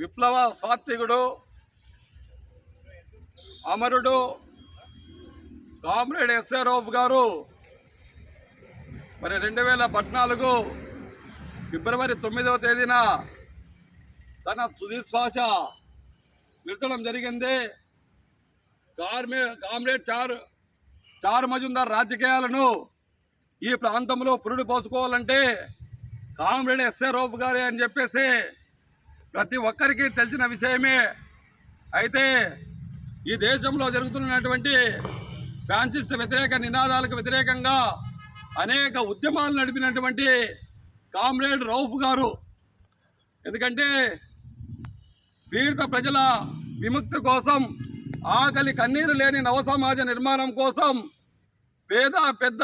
విప్లవ సాత్వికుడు అమరుడు కామ్రేడ్ ఎస్ఏ రౌఫ్ గారు. మరి రెండు వేల పద్నాలుగు ఫిబ్రవరి తొమ్మిదవ తేదీన తన తుదిశ్వాస విడతడం జరిగింది. కార్మే కామ్రేడ్ చార్ చారు మజుందార్ రాజకీయాలను ఈ ప్రాంతంలో పురుడు పోసుకోవాలంటే కామ్రేడ్ ఎస్ఏ రూప్ గారే అని చెప్పేసి ప్రతి ఒక్కరికి తెలిసిన విషయమే. అయితే ఈ దేశంలో జరుగుతున్నటువంటి ఫ్రాన్సిస్ట్ వ్యతిరేక నినాదాలకు వ్యతిరేకంగా అనేక ఉద్యమాలు నడిపినటువంటి కామ్రేడ్ రౌఫ్ గారు. ఎందుకంటే పీడిత ప్రజల విముక్తి కోసం ఆకలి కన్నీరు లేని నవ సమాజ నిర్మాణం కోసం పేద పెద్ద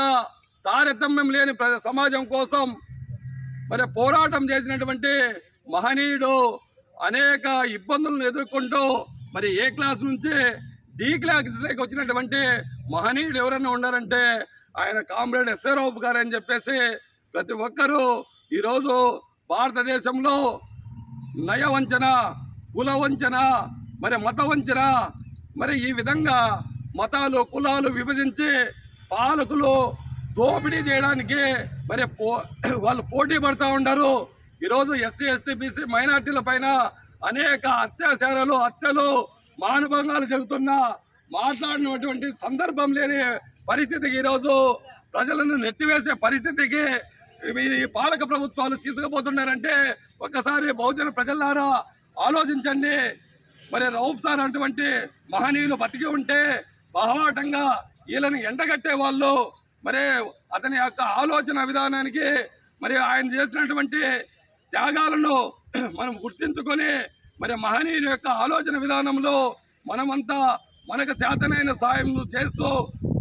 తారతమ్యం లేని సమాజం కోసం మరి పోరాటం చేసినటువంటి మహనీయుడు అనేక ఇబ్బందులను ఎదుర్కొంటూ మరి ఏ క్లాస్ నుంచి డి క్లాస్లోకి వచ్చినటువంటి మహనీయుడు ఎవరైనా ఉన్నారంటే ఆయన కామ్రేడ్ ఎస్ఆర్ఓఫ్ గారు అని చెప్పేసి ప్రతి ఒక్కరూ ఈరోజు భారతదేశంలో నయ వంచన కుల వంచన మరి మత వంచన మరి ఈ విధంగా మతాలు కులాలు విభజించి పాలకులు దోపిడీ చేయడానికి మరి పో వాళ్ళు పోటీ పడుతూ ఉండరు. ఈరోజు ఎస్సీ ఎస్టీ బీసీ మైనార్టీల పైన అనేక అత్యాచారాలు హత్యలు మానభంగాలు జరుగుతున్న మాట్లాడినటువంటి సందర్భం లేని పరిస్థితికి ఈరోజు ప్రజలను నెట్టివేసే పరిస్థితికి ఈ పాలక ప్రభుత్వాలు తీసుకుపోతున్నారంటే ఒక్కసారి బహుజన ప్రజలారా ఆలోచించండి. మరి రౌఫ్ సార్ అటువంటి మహనీయులు బతికి ఉంటే బహవాటంగా వీళ్ళని ఎండగట్టే వాళ్ళు. మరి అతని యొక్క ఆలోచన విధానానికి మరి ఆయన చేసినటువంటి త్యాగాలను మనం గుర్తించుకొని మరి మహనీయుల యొక్క ఆలోచన విధానంలో మనమంతా మనకు చేతనైన సాయం చేస్తూ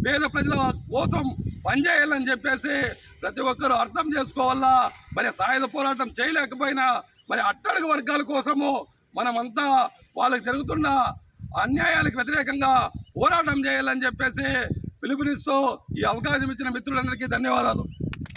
పేద ప్రజల కోసం పనిచేయాలని చెప్పేసి ప్రతి ఒక్కరూ అర్థం చేసుకోవాలా? మరి సాయుధ పోరాటం చేయలేకపోయినా మరి అట్టడుగు వర్గాల కోసము మనమంతా వాళ్ళకి జరుగుతున్న అన్యాయాలకు వ్యతిరేకంగా పోరాటం చేయాలని చెప్పేసి పిలుపునిస్తూ ఈ అవకాశం ఇచ్చిన మిత్రులందరికీ ధన్యవాదాలు.